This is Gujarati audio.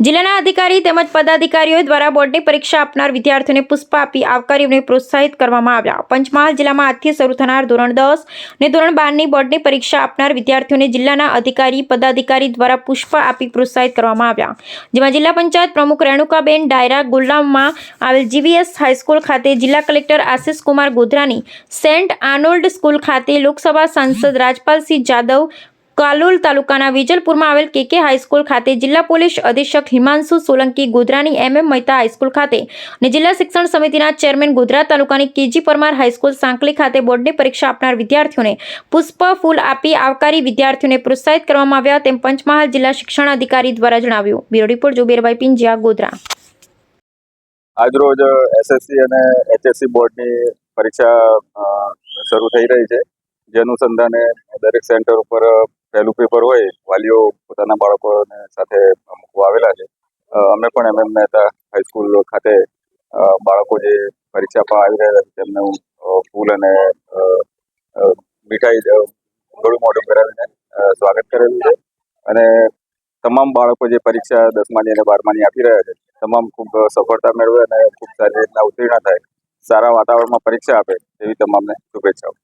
જિલ્લાના અધિકારી તેમજ પદાધિકારીઓ દ્વારા બોર્ડની પરીક્ષા આપનાર વિદ્યાર્થીઓને પુષ્પ આપી આવકારીઓને પ્રોત્સાહિત કરવામાં આવ્યા. પંચમહાલ જિલ્લામાં આજથી શરૂ થનાર ધોરણ દસ અને ધોરણ બારની બોર્ડની પરીક્ષા આપનાર વિદ્યાર્થીઓને જિલ્લાના અધિકારી, પદાધિકારી દ્વારા પુષ્પ આપી પ્રોત્સાહિત કરવામાં આવ્યા. જેમાં જિલ્લા પંચાયત પ્રમુખ રેણુકાબેન ડાયરા ગુલામમાં આવેલ જીવીએસ હાઈસ્કૂલ ખાતે જિલ્લા કલેક્ટર આશિષ કુમાર ગોધરાની સેન્ટ આર્નોલ્ડ સ્કૂલ ખાતે લોકસભા સાંસદ રાજપાલસિંહ જાદવ કાલોલ તાલુકાના વિજલપુરમાં આવેલ કેકે હાઈસ્કૂલ ખાતે જિલ્લા પોલીસ અધિક્ષક હિમાંશુ સોલંકી ગોધરાની એમએમ મહેતા હાઈસ્કૂલ ખાતે અને જિલ્લા શિક્ષણ સમિતિના ચેરમેન ગોધરા તાલુકાની કેજી પરમાર હાઈસ્કૂલ સાંકલી ખાતે બોર્ડની પરીક્ષા આપનાર વિદ્યાર્થીઓને પુષ્પ ફૂલ આપી આવકારી વિદ્યાર્થીઓને પ્રોત્સાહિત કરવામાં આવ્યા તેમ પંચમહાલ જિલ્લા શિક્ષણ અધિકારી દ્વારા જણાવ્યું. Bureau report જુબેરભાઈ Pinjiya, Godhra. આજરોજ એસએસસી અને એચએસસી બોર્ડની પરીક્ષા શરૂ થઈ રહી છે. જે અનુસંધાને દરેક સેન્ટર ઉપર પહેલું પેપર હોય, વાલીઓ પોતાના બાળકોને સાથે મૂકવા આવેલા છે. અમે પણ એમ એમ મહેતા હાઈસ્કૂલ ખાતે બાળકો જે પરીક્ષા આપવા આવી રહ્યા છે, તેમનું હું ફૂલ અને મીઠાઈ ગળું મોઢું કરાવીને સ્વાગત કરેલું છે. અને તમામ બાળકો જે પરીક્ષા દસમાની અને બારમાની આપી રહ્યા છે, તમામ ખૂબ સફળતા મેળવે અને ખૂબ સારી રીતના ઉત્તીર્ણ થાય. સારા વાતાવરણમાં પરીક્ષા આપે એવી તમામને શુભેચ્છાઓ.